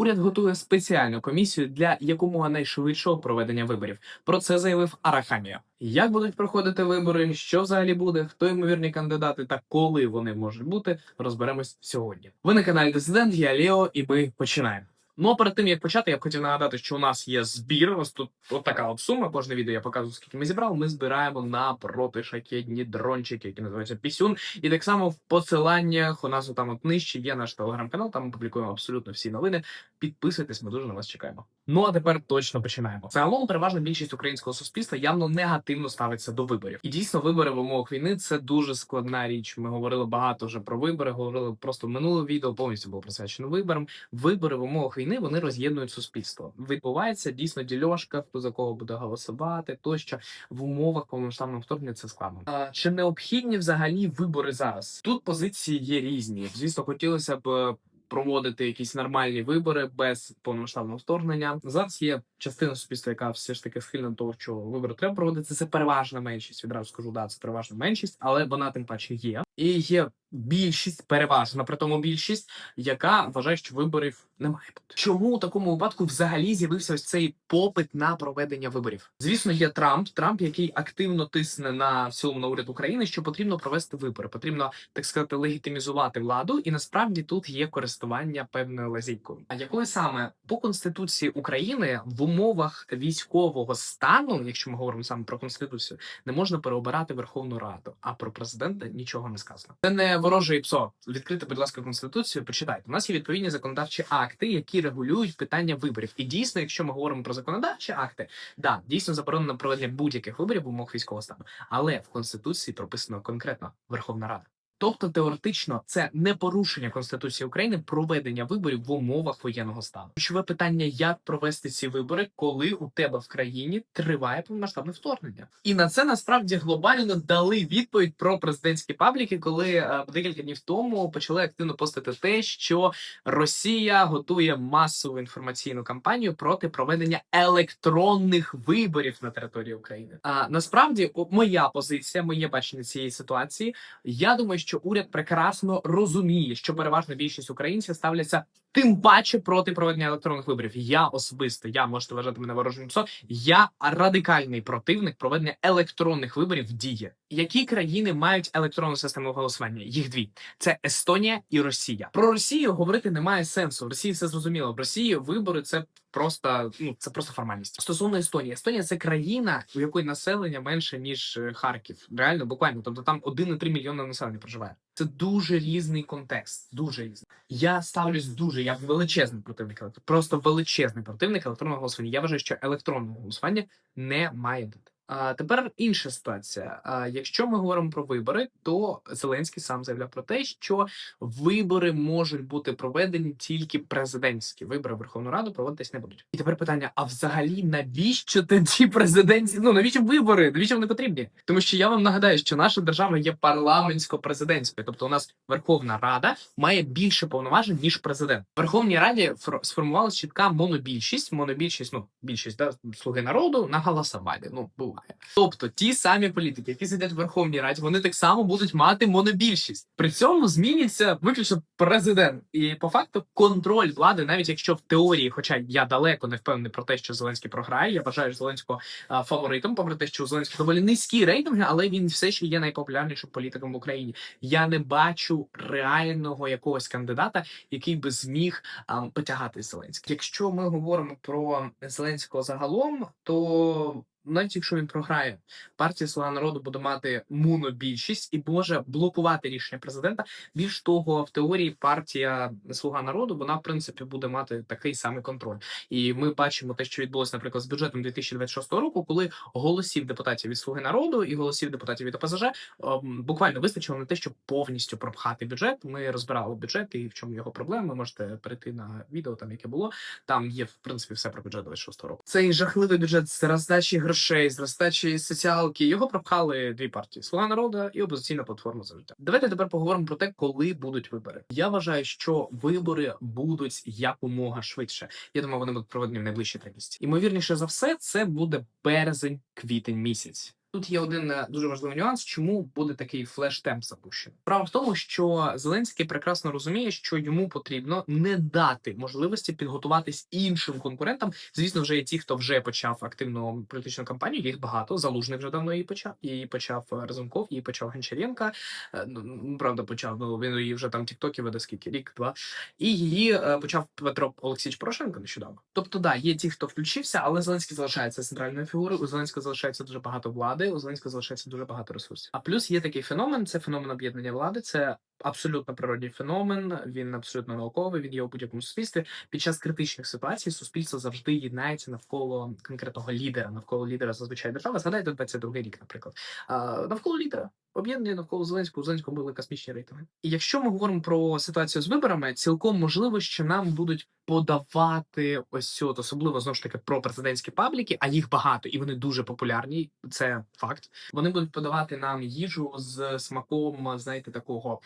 Уряд готує спеціальну комісію для якомога найшвидшого проведення виборів. Про це заявив Арахамія. Як будуть проходити вибори, що взагалі буде, хто ймовірні кандидати та коли вони можуть бути, розберемось сьогодні. Ви на каналі Дисидент, я Лео, і ми починаємо. Ну а перед тим як почати, я б хотів нагадати, що у нас є збір. Ось тут от така от сума. Кожне відео я показую, скільки ми зібрали. Ми збираємо на протишакетні дрончики, які називаються Пісюн. І так само в посиланнях у нас там от нижче є наш телеграм-канал. Там ми публікуємо абсолютно всі новини. Підписуйтесь, ми дуже на вас чекаємо. Ну а тепер точно починаємо. Загалом переважна більшість українського суспільства явно негативно ставиться до виборів. І дійсно, вибори в умовах війни це дуже складна річ. Ми говорили багато вже про вибори. Говорили просто минуле відео повністю було присвячено виборам. Вибори в умовах війни вони роз'єднують суспільство. Відбувається дійсно дільошка, хто за кого буде голосувати, тощо в умовах повномасштабного вторгнення це складно. А, чи необхідні взагалі вибори зараз? Тут позиції є різні. Звісно, хотілося б. Проводити якісь нормальні вибори без повномасштабного вторгнення. Зараз є частина суспільства, яка все ж таки схильна до того, що вибори треба проводити. Це переважна меншість. Відразу скажу, да, це переважна меншість, але вона тим паче є. І є більшість, переважна при тому більшість, яка вважає, що виборів не має бути. Чому у такому випадку взагалі з'явився ось цей попит на проведення виборів? Звісно, є Трамп, Трамп, який активно тисне на в цілому на уряд України, що потрібно провести вибори, потрібно так сказати легітимізувати владу, і насправді тут є користування певною лазійкою. А якою саме по конституції України в умовах військового стану, якщо ми говоримо саме про конституцію, не можна переобирати Верховну Раду, а про президента нічого не сказано. Це не вороже і псо. Відкрити, будь ласка, конституцію. Почитайте. У нас є відповідні законодавчі акти, які регулюють питання виборів. І дійсно, якщо ми говоримо про законодавчі акти, да, дійсно заборонено проведення будь-яких виборів в умовах військового стану. Але в конституції прописано конкретно Верховна Рада. Тобто теоретично це не порушення конституції України проведення виборів в умовах воєнного стану. Ключове питання, як провести ці вибори, коли у тебе в країні триває повномасштабне вторгнення, і на це насправді глобально дали відповідь про президентські пабліки, коли е, декілька днів тому почали активно постити те, що Росія готує масову інформаційну кампанію проти проведення електронних виборів на території України. А насправді, моя позиція, моє бачення цієї ситуації. Я думаю, що уряд прекрасно розуміє, що переважна більшість українців ставляться тим паче проти проведення електронних виборів. Я особисто, я можете вважати мене ворожим псом, Я радикальний противник проведення електронних виборів в дії. Які країни мають електронну систему голосування? Їх дві: це Естонія і Росія. Про Росію говорити немає сенсу. Росії все зрозуміло. В Росії вибори це просто ну це просто формальність. Стосовно Естонії, Естонія це країна, у якої населення менше ніж е, Харків. Реально, буквально, тобто там 1,3 мільйона населення проживає. Це дуже різний контекст. Дуже різний. Я ставлюсь дуже, я величезний противник, електро- просто величезний противник електронного голосування. Я вважаю, що електронного голосування не має бути. Тепер інша ситуація. А якщо ми говоримо про вибори, то Зеленський сам заявляв про те, що вибори можуть бути проведені тільки президентські вибори Верховну Раду проводитись не будуть. І тепер питання: а взагалі навіщо тоді президентські? Ну навіщо вибори? Навіщо вони потрібні? Тому що я вам нагадаю, що наша держава є парламентсько-президентською, тобто у нас Верховна Рада має більше повноважень ніж президент. В Верховній Раді сформувалася чітка монобільшість. Монобільшість, ну більшість да, слуги народу на голосуванні. Ну буває. Тобто ті самі політики, які сидять в Верховній Раді, вони так само будуть мати монобільшість. При цьому зміниться виключно президент. І по факту контроль влади, навіть якщо в теорії, хоча я далеко не впевнений про те, що Зеленський програє, я вважаю Зеленського а, фаворитом, попри те, що у Зеленського доволі низькі рейтинги, але він все ще є найпопулярнішим політиком в Україні. Я не бачу реального якогось кандидата, який би зміг а, потягати Зеленський. Якщо ми говоримо про Зеленського загалом, то навіть якщо він програє, партія Слуга народу буде мати монобільшість і може блокувати рішення президента. Більш того, в теорії партія Слуга народу вона в принципі буде мати такий самий контроль. І ми бачимо те, що відбулося, наприклад, з бюджетом 2026 року, коли голосів депутатів від Слуги народу і голосів депутатів від ОПЗЖ ем, буквально вистачило на те, щоб повністю пропхати бюджет. Ми розбирали бюджет і в чому його проблема. Можете перейти на відео, там яке було. Там є в принципі все про бюджет 26 року. Цей жахливий бюджет з роздачі грошей, з роздачі соціалки. Його пропхали дві партії: Слуга народу і опозиційна платформа за життя. Давайте тепер поговоримо про те, коли будуть вибори. Я вважаю, що вибори будуть якомога швидше. Я думаю, вони будуть проведені в найближчі три. Імовірніше за все, це буде березень, квітень місяць. Тут є один е, дуже важливий нюанс, чому буде такий флеш-темп запущений. Справа в тому, що Зеленський прекрасно розуміє, що йому потрібно не дати можливості підготуватись іншим конкурентам. Звісно, вже є ті, хто вже почав активну політичну кампанію. Їх багато. Залужний вже давно її почав. Її почав е, Разумков, її почав Гончаренка. Е, Ну ну, правда, почав. Ну він її вже там тіктоки веде скільки рік, два. І її почав Петро Олексійович Порошенко нещодавно. Тобто, да, є ті, хто включився, але Зеленський залишається центральною фігурою. У Зеленського залишається дуже багато влади. У Зеленського залишається дуже багато ресурсів. А плюс є такий феномен: це феномен об'єднання влади. Це абсолютно природній феномен. Він абсолютно науковий. Він є у будь-якому суспільстві. Під час критичних ситуацій суспільство завжди єднається навколо конкретного лідера, навколо лідера зазвичай держава. Згадайте 22 рік, наприклад. А, навколо лідера. Об'єднання навколо Зеленського у Зеленського були космічні рейтинги. І якщо ми говоримо про ситуацію з виборами, цілком можливо, що нам будуть подавати ось от, особливо знову ж таки про президентські пабліки, а їх багато і вони дуже популярні. Це факт. Вони будуть подавати нам їжу з смаком, знаєте, такого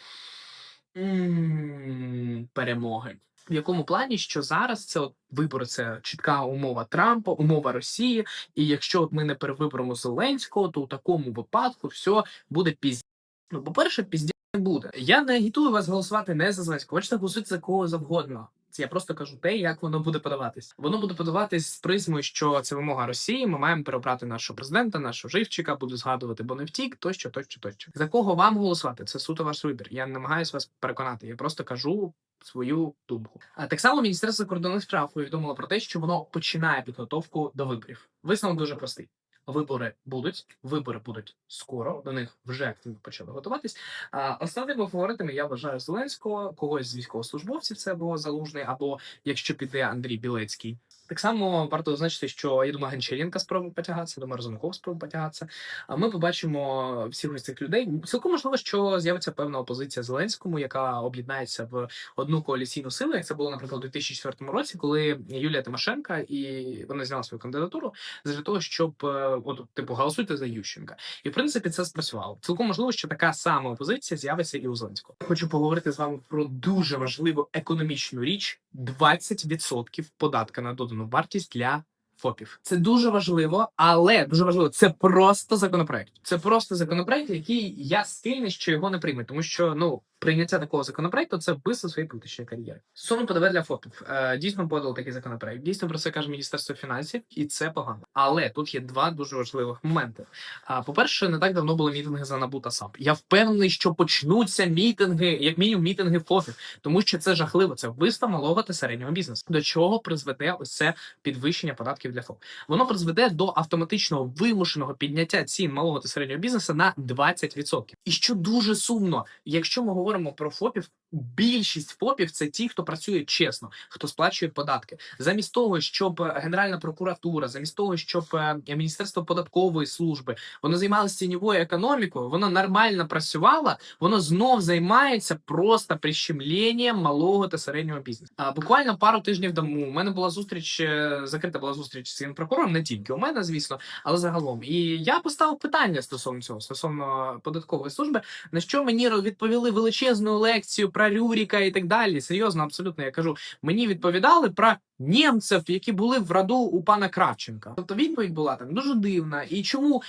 перемоги. В якому плані, що зараз це от вибори, це чітка умова Трампа, умова Росії. І якщо от ми не перевиберемо Зеленського, то у такому випадку все буде пізні. Ну, по-перше, пізні не буде. Я не агітую вас голосувати не за Зеленського, хочете голосуйте за кого завгодно. Я просто кажу те, як воно буде подаватись. Воно буде подаватись з призмою, що це вимога Росії. Ми маємо переобрати нашого президента, нашого живчика, буду згадувати, бо не втік, тощо, тощо, тощо. За кого вам голосувати? Це суто ваш вибір. Я намагаюся вас переконати. Я просто кажу свою думку. А так само Міністерство закордонних справ повідомило про те, що воно починає підготовку до виборів. Висновок дуже простий. Вибори будуть, вибори будуть скоро. До них вже активно почали готуватись. А основними фаворитами я вважаю Зеленського, когось з військовослужбовців це було залужний, або якщо піде Андрій Білецький. Так само варто зазначити, що я думаю, Гончаренка спробує потягатися, думаю, Разумков спробує потягатися. А ми побачимо всіх ось цих людей. Цілком можливо, що з'явиться певна опозиція Зеленському, яка об'єднається в одну коаліційну силу, як це було, наприклад, у 2004 році, коли Юлія Тимошенка і вона зняла свою кандидатуру для того, щоб е, от типу голосуйте за Ющенка. І в принципі це спрацювало. Цілком можливо, що така сама опозиція з'явиться і у Зеленського. Хочу поговорити з вами про дуже важливу економічну річ: 20% податка на додану вартість для. ФОПів це дуже важливо, але дуже важливо. Це просто законопроект. Це просто законопроект, який я сильний, що його не прийме, тому що ну прийняття такого законопроекту це вбивство своєї політичної кар'єри. Стосовно ПДВ для ФОПів е, дійсно подали такий законопроект. Дійсно про це каже Міністерство фінансів, і це погано. Але тут є два дуже важливих моменти. А по-перше, не так давно були мітинги за НАБУ та САП. Я впевнений, що почнуться мітинги, як мінімум мітинги ФОПів, тому що це жахливо. Це вбивство малого та середнього бізнесу. До чого призведе ось це підвищення податків для ФОП? Воно призведе до автоматичного вимушеного підняття цін малого та середнього бізнесу на 20%. І що дуже сумно, якщо ми говоримо про ФОПів, більшість ФОПів це ті, хто працює чесно, хто сплачує податки, замість того, щоб е, Генеральна прокуратура, замість того, щоб е, Міністерство податкової служби воно займалося тіньовою економікою, воно нормально працювало, воно знов займається просто прищемленням малого та середнього бізнесу. А буквально пару тижнів тому у мене була зустріч, е, закрита була зустріч з генпрокурором, не тільки у мене, звісно, але загалом. І я поставив питання стосовно цього, стосовно податкової служби, на що мені відповіли величезну лекцію про Рюріка і так далі. Серйозно, абсолютно я кажу. Мені відповідали про німців, які були в раду у пана Кравченка. Тобто відповідь була там дуже дивна. І чому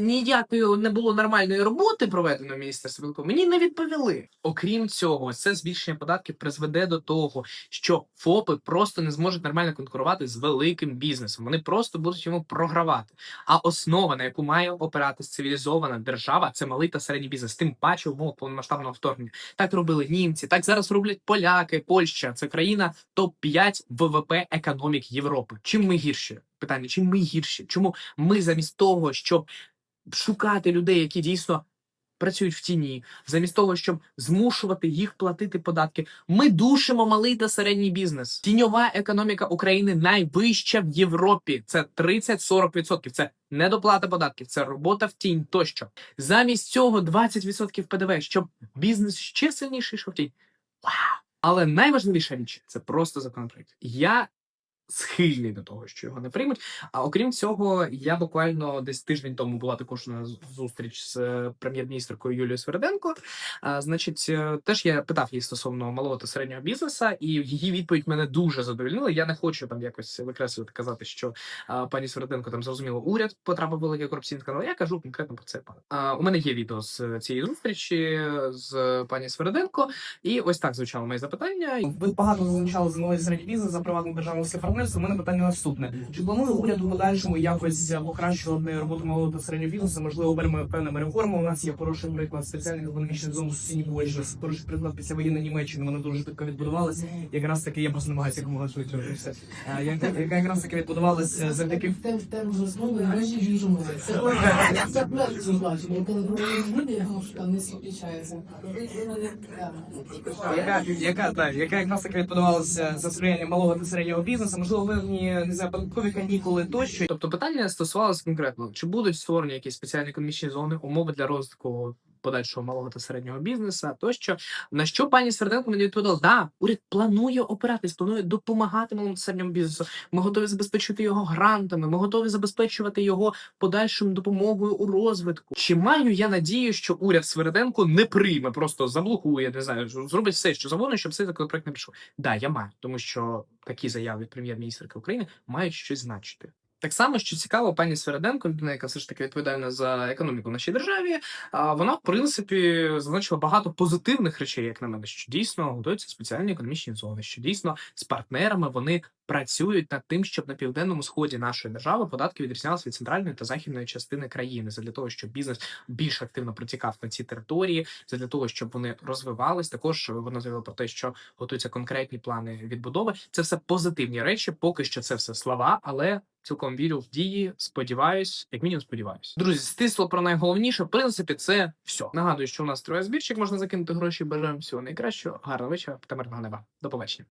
ніякої не було нормальної роботи проведено в міністерстві мені не відповіли. Окрім цього, це збільшення податків призведе до того, що ФОПи просто не зможуть нормально конкурувати з великим бізнесом. Вони просто будуть йому програвати. А основа, на яку має опиратись цивілізована держава, це малий та середній бізнес. Тим паче умов повномасштабного вторгнення. Так робили німці, так зараз роблять поляки, Польща. Це країна топ 5 ВВП економік Європи. Чим ми гірші? Питання: чим ми гірші? Чому ми замість того, щоб шукати людей, які дійсно працюють в тіні, замість того, щоб змушувати їх платити податки, ми душимо малий та середній бізнес. Тіньова економіка України найвища в Європі. Це 30-40%. Це недоплата податків, це робота в тінь тощо. Замість цього 20% ПДВ, щоб бізнес ще сильніше йшов в тінь. Вау! Але найважливіша річ це просто законопроект. Я схильний до того, що його не приймуть. А окрім цього, я буквально десь тиждень тому була також на зустріч з е, прем'єр-міністркою Юлією Сверденко. А, значить, е, теж я питав її стосовно малого та середнього бізнесу, і її відповідь мене дуже задовольнила. Я не хочу там якось викреслювати, казати, що а, пані Сверденко там зрозуміло, уряд потрапив великий корупційний скандал. Я кажу конкретно про це. А, у мене є відео з цієї зустрічі з пані Сверденко, і ось так звучало моє запитання. Ви багато зазначали за малий і середній бізнес за приватне державне фермерство. У мене питання наступне: чи планує уряд у подальшому якось покращувати роботу малого та середнього бізнесу? Можливо, беремо певними реформами. У нас є хороший приклад спеціальних економічних зон у сусідній Польщі. Хороший приклад після воєнної Німеччини. Вони дуже швидко відбудувалися. Якраз таки я просто намагаюся якомога швидше. Е, Яка яка якраз таки відбудувалася завдяки Тем тем розмови гроші жужимо. Це правильно бачимо. Коли люди, я що там не зустрічається. яка, яка, так, яка якраз таки відбудувалася за сприяння малого та середнього бізнесу, певні не канікули тощо. Тобто питання стосувалося конкретно, чи будуть створені якісь спеціальні економічні зони, умови для розвитку подальшого малого та середнього бізнесу, тощо на що пані Сверденко мені відповідала, да, уряд планує опиратись, планує допомагати малому та середньому бізнесу. Ми готові забезпечити його грантами, ми готові забезпечувати його подальшою допомогою у розвитку. Чи маю я надію, що уряд Сверденко не прийме, просто заблокує, не знаю, зробить все, що завгодно, щоб цей законопроект не пішов? Да, я маю, тому що такі заяви від прем'єр-міністрки України мають щось значити. Так само, що цікаво, пані Свереденко, людина, яка все ж таки відповідальна за економіку в нашій державі, вона, в принципі, зазначила багато позитивних речей, як на мене, що дійсно готуються спеціальні економічні зони, що дійсно з партнерами вони працюють над тим, щоб на південному сході нашої держави податки відрізнялися від центральної та західної частини країни, для того, щоб бізнес більш активно протікав на ці території, для того, щоб вони розвивались. Також вона заявила про те, що готуються конкретні плани відбудови. Це все позитивні речі. Поки що це все слова, але цілком вірю в дії. Сподіваюсь, як мінімум сподіваюсь. Друзі, стисло про найголовніше. В принципі, це все. Нагадую, що у нас троє збірчик можна закинути гроші. Бажаємо всього найкращого. Гарного вечора та мирного неба. До побачення.